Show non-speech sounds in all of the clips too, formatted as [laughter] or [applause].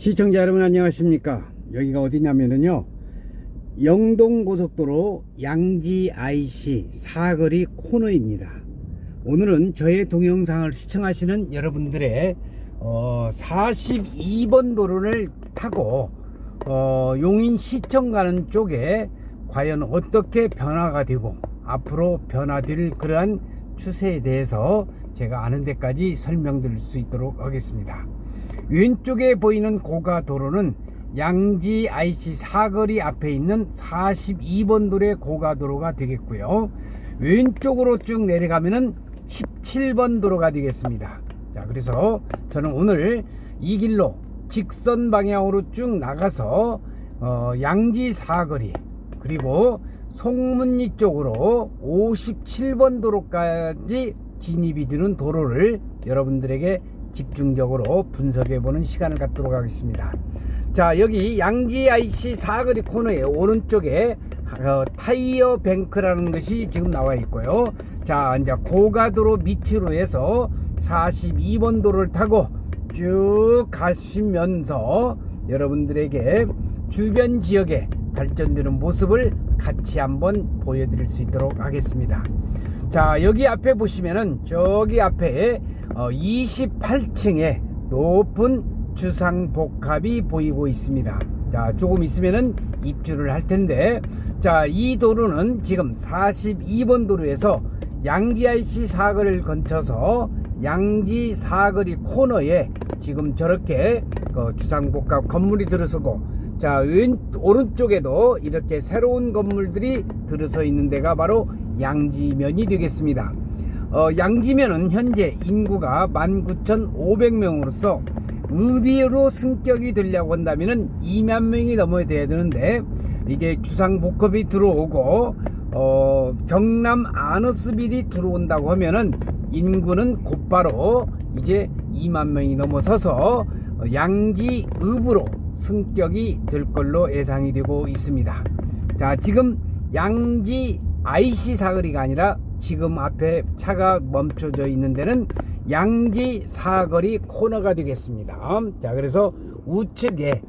시청자 여러분 안녕하십니까 여기가 어디냐면은요 영동고속도로 양지 IC 사거리 코너입니다 오늘은 저의 동영상을 시청하시는 여러분들의 어, 42번 도로를 타고 어, 용인 시청 가는 쪽에 과연 어떻게 변화가 되고 앞으로 변화될 그러한 추세에 대해서 제가 아는 데까지 설명드릴 수 있도록 하겠습니다. 왼쪽에 보이는 고가 도로는 양지 IC 사거리 앞에 있는 42번 도로의 고가 도로가 되겠고요. 왼쪽으로 쭉 내려가면은 17번 도로가 되겠습니다. 자, 그래서 저는 오늘 이 길로 직선 방향으로 쭉 나가서 어, 양지 사거리 그리고 송문리 쪽으로 57번 도로까지 진입이 되는 도로를 여러분들에게 집중적으로 분석해 보는 시간을 갖도록 하겠습니다. 자, 여기 양지 IC 사거리 코너의 오른쪽에 어, 타이어 뱅크라는 것이 지금 나와 있고요. 자, 이제 고가도로 밑으로 해서 42번 도로를 타고 쭉 가시면서 여러분들에게 주변 지역에 발전되는 모습을 같이 한번 보여드릴 수 있도록 하겠습니다. 자, 여기 앞에 보시면은 저기 앞에 28층에 높은 주상복합이 보이고 있습니다. 자, 조금 있으면은 입주를 할 텐데, 자, 이 도로는 지금 42번 도로에서 양지 IC 사거리를 거쳐서 양지 사거리 코너에 지금 저렇게 그 주상복합 건물이 들어서고 자, 왼, 오른쪽에도 이렇게 새로운 건물들이 들어서 있는 데가 바로 양지면이 되겠습니다. 어, 양지면은 현재 인구가 19,500명으로서 의비로 승격이 되려고 한다면은 2만 명이 넘어야 돼야 되는데 이게 주상 복합이 들어오고 어, 경남 아너스빌이 들어온다고 하면은 인구는 곧바로 이제 2만 명이 넘어서서 양지읍으로 승격이 될 걸로 예상이 되고 있습니다. 자, 지금 양지 IC 사거리가 아니라 지금 앞에 차가 멈춰져 있는 데는 양지 사거리 코너가 되겠습니다. 자, 그래서 우측에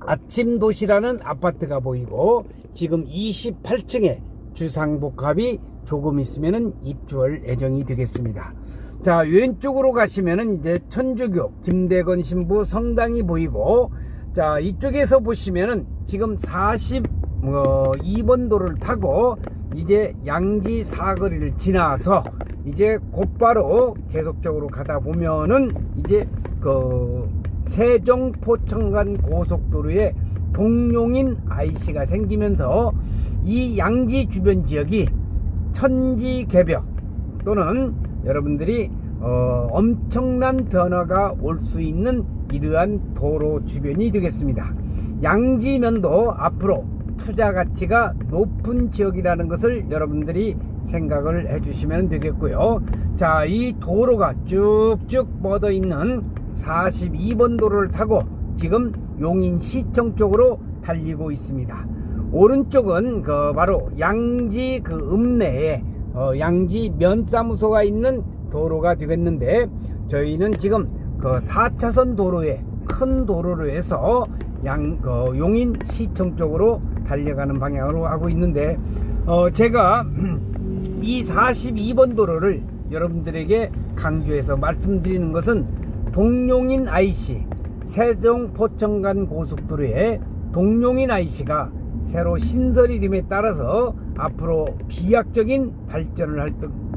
아침 도시라는 아파트가 보이고 지금 28층에 주상복합이 조금 있으면은 입주할 예정이 되겠습니다. 자, 왼쪽으로 가시면은 이제 천주교 김대건 신부 성당이 보이고 자, 이쪽에서 보시면은 지금 42번 도로를 타고 이제 양지 사거리를 지나서 이제 곧바로 계속적으로 가다 보면은 이제 그 세종 포천간 고속도로에 동용인 IC가 생기면서 이 양지 주변 지역이 천지 개벽 또는 여러분들이 어, 엄청난 변화가 올 수 있는 이러한 도로 주변이 되겠습니다. 양지면도 앞으로 투자 가치가 높은 지역이라는 것을 여러분들이 생각을 해 주시면 되겠고요. 자, 이 도로가 쭉쭉 뻗어 있는 42번 도로를 타고 지금 용인 시청 쪽으로 달리고 있습니다. 오른쪽은 그 바로 양지 그 읍내에 어 양지 면사무소가 있는 도로가 되겠는데 저희는 지금 그 4차선 도로에 큰 도로로 해서 양, 그 용인 시청 쪽으로 달려가는 방향으로 하고 있는데, 어, 제가 [clears throat] 이 42번 도로를 여러분들에게 강조해서 말씀드리는 것은 동용인 IC, 세종 포천간 고속도로에 동용인 IC가 새로 신설이 됨에 따라서 앞으로 비약적인 발전을 할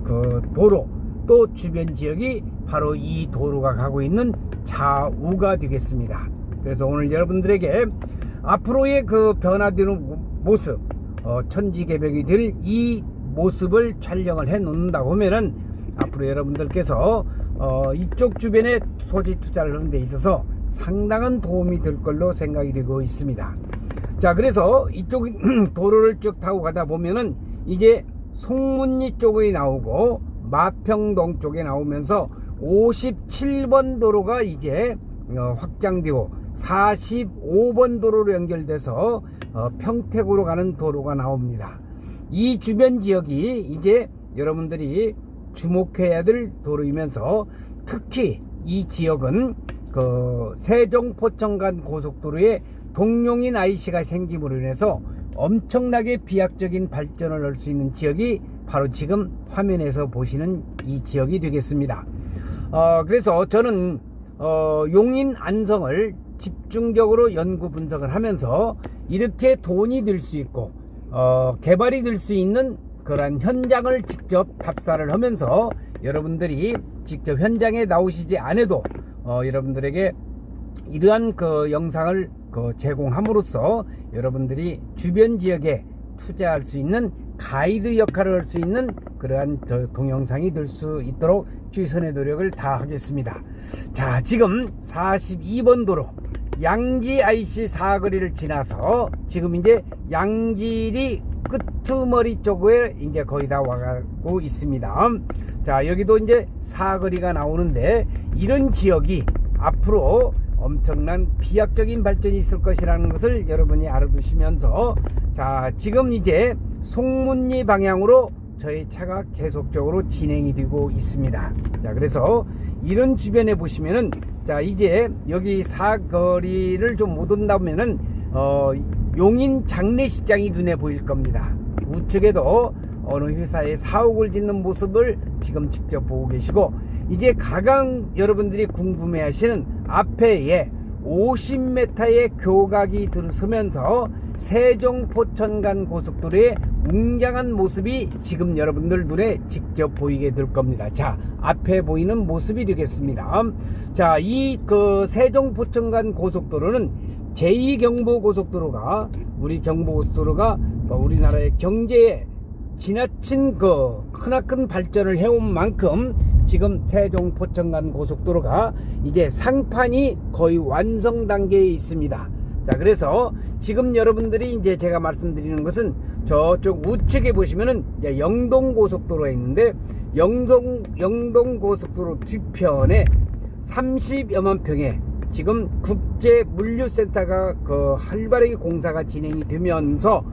그 도로 또 주변 지역이 바로 이 도로가 가고 있는 좌우가 되겠습니다. 그래서 오늘 여러분들에게 앞으로의 그 변화되는 모습, 어, 천지개벽이 될 이 모습을 촬영을 해 놓는다고 하면은 앞으로 여러분들께서 어, 이쪽 주변에 소지 투자를 하는 데 있어서 상당한 도움이 될 걸로 생각이 되고 있습니다. 자, 그래서 이쪽 [clears throat] 도로를 쭉 타고 가다 보면은 이제 송문리 쪽에 나오고 마평동 쪽에 나오면서 57번 도로가 이제 어, 확장되고 45번 도로로 연결돼서 어, 평택으로 가는 도로가 나옵니다. 이 주변 지역이 이제 여러분들이 주목해야 될 도로이면서 특히 이 지역은 그 세종 포천간 고속도로에 동용인 IC가 생김으로 인해서 엄청나게 비약적인 발전을 할 수 있는 지역이 바로 지금 화면에서 보시는 이 지역이 되겠습니다. 어, 그래서 저는 어, 용인 안성을 집중적으로 연구 분석을 하면서 이렇게 돈이 들 수 있고 어, 개발이 될 수 있는 그러한 현장을 직접 답사를 하면서 여러분들이 직접 현장에 나오시지 않아도 어, 여러분들에게 이러한 그 영상을 그 제공함으로써 여러분들이 주변 지역에 투자할 수 있는 가이드 역할을 할 수 있는 그러한 저 동영상이 될 수 있도록 최선의 노력을 다하겠습니다. 자, 지금 42번 도로 양지 IC 사거리를 지나서 지금 이제 양질이 끄트머리 쪽에 이제 거의 다 와가고 있습니다. 자, 여기도 이제 사거리가 나오는데 이런 지역이 앞으로 엄청난 비약적인 발전이 있을 것이라는 것을 여러분이 알아두시면서 자, 지금 이제 송문리 방향으로 저희 차가 계속적으로 진행이 되고 있습니다. 자, 그래서 이런 주변에 보시면은 자, 이제 여기 사거리를 좀 못 온다면은 어, 용인 장례식장이 눈에 보일 겁니다. 우측에도 어느 회사에 사옥을 짓는 모습을 지금 직접 보고 계시고 이제 가강 여러분들이 궁금해 하시는 앞에에 50m의 교각이 들어서면서 세종 포천 간 고속도로의 웅장한 모습이 지금 여러분들 눈에 직접 보이게 될 겁니다. 자, 앞에 보이는 모습이 되겠습니다. 자, 이 그 세종 포천 간 고속도로는 제2경부 고속도로가 우리 경부 고속도로가 뭐 우리나라의 경제에 지나친 그 크나큰 발전을 해온 만큼 지금 세종 포천 간 고속도로가 이제 상판이 거의 완성 단계에 있습니다. 자, 그래서 지금 여러분들이 이제 제가 말씀드리는 것은 저쪽 우측에 보시면은 영동 고속도로에 있는데 영동 영동 고속도로 뒤편에 30여만 평의 지금 국제 물류센터가 그 활발하게 공사가 진행이 되면서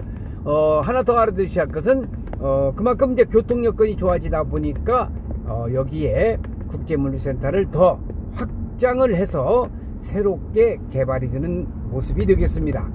어 하나 더 알아두셔야 할 것은 어 그만큼 이제 교통 여건이 좋아지다 보니까 어 여기에 국제 물류센터를 더 확장을 해서 새롭게 개발이 되는 모습이 되겠습니다.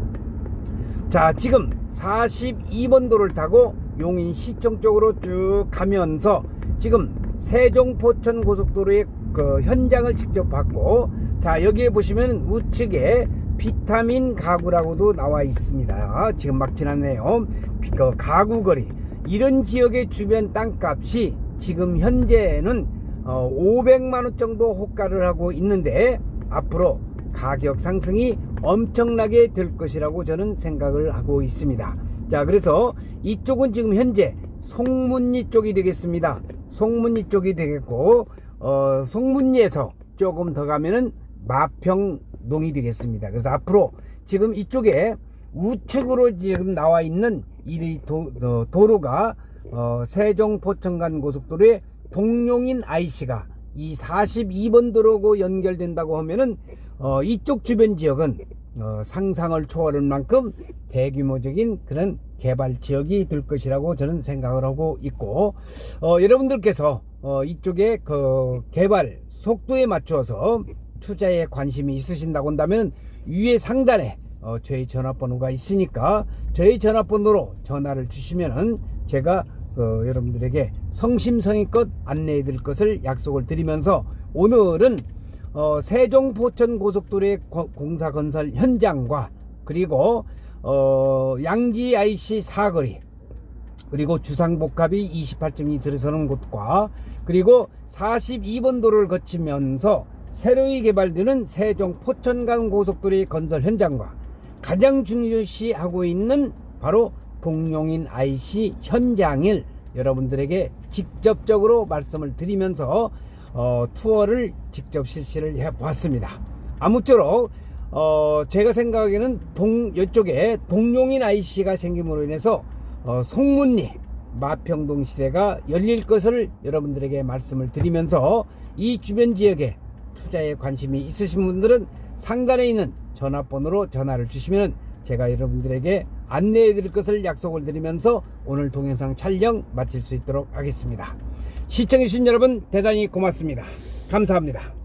자, 지금 42번 도를 타고 용인 시청 쪽으로 쭉 가면서 지금 세종 포천 고속도로의 그 현장을 직접 봤고 자, 여기에 보시면 우측에 비타민 가구라고도 나와 있습니다. 지금 막 지났네요. 그 가구 거리. 이런 지역의 주변 땅값이 지금 현재는 어, 500만 원 정도 호가를 하고 있는데 앞으로 가격 상승이 엄청나게 될 것이라고 저는 생각을 하고 있습니다. 자, 그래서 이쪽은 지금 현재 송문리 쪽이 되겠습니다. 송문리 쪽이 되겠고, 어, 송문리에서 조금 더 가면은 마평동이 되겠습니다. 그래서 앞으로 지금 이쪽에 우측으로 지금 나와 있는 이 도, 어, 도로가 어, 세종 포천간 고속도로의 동용인 IC가 이 42번 도로고 연결된다고 하면은 어, 이쪽 주변 지역은 어, 상상을 초월할 만큼 대규모적인 그런 개발 지역이 될 것이라고 저는 생각을 하고 있고 어, 여러분들께서 어, 이쪽에 그 개발 속도에 맞춰서 투자에 관심이 있으신다고 한다면 위에 상단에 어, 저희 전화번호가 있으니까 저희 전화번호로 전화를 주시면은 제가 어, 여러분들에게 성심성의껏 안내해 드릴 것을 약속을 드리면서 오늘은 어, 세종 포천 고속도로의 고- 공사 건설 현장과 그리고 어, 양지 IC 사거리 그리고 주상복합이 28층이 들어서는 곳과 그리고 42번 도로를 거치면서 새로이 개발되는 세종 포천간 고속도로의 건설 현장과 가장 중요시하고 있는 바로 동용인 IC 현장을 여러분들에게 직접적으로 말씀을 드리면서 어, 투어를 직접 실시를 해 보았습니다. 아무쪼록 어, 제가 생각하기에는 동 이쪽에 동용인 IC가 생김으로 인해서 어, 송문리 마평동 시대가 열릴 것을 여러분들에게 말씀을 드리면서 이 주변 지역에 투자에 관심이 있으신 분들은 상단에 있는 전화번호로 전화를 주시면 제가 여러분들에게 안내해 드릴 것을 약속을 드리면서 오늘 동영상 촬영 마칠 수 있도록 하겠습니다. 시청해주신 여러분 대단히 고맙습니다. 감사합니다.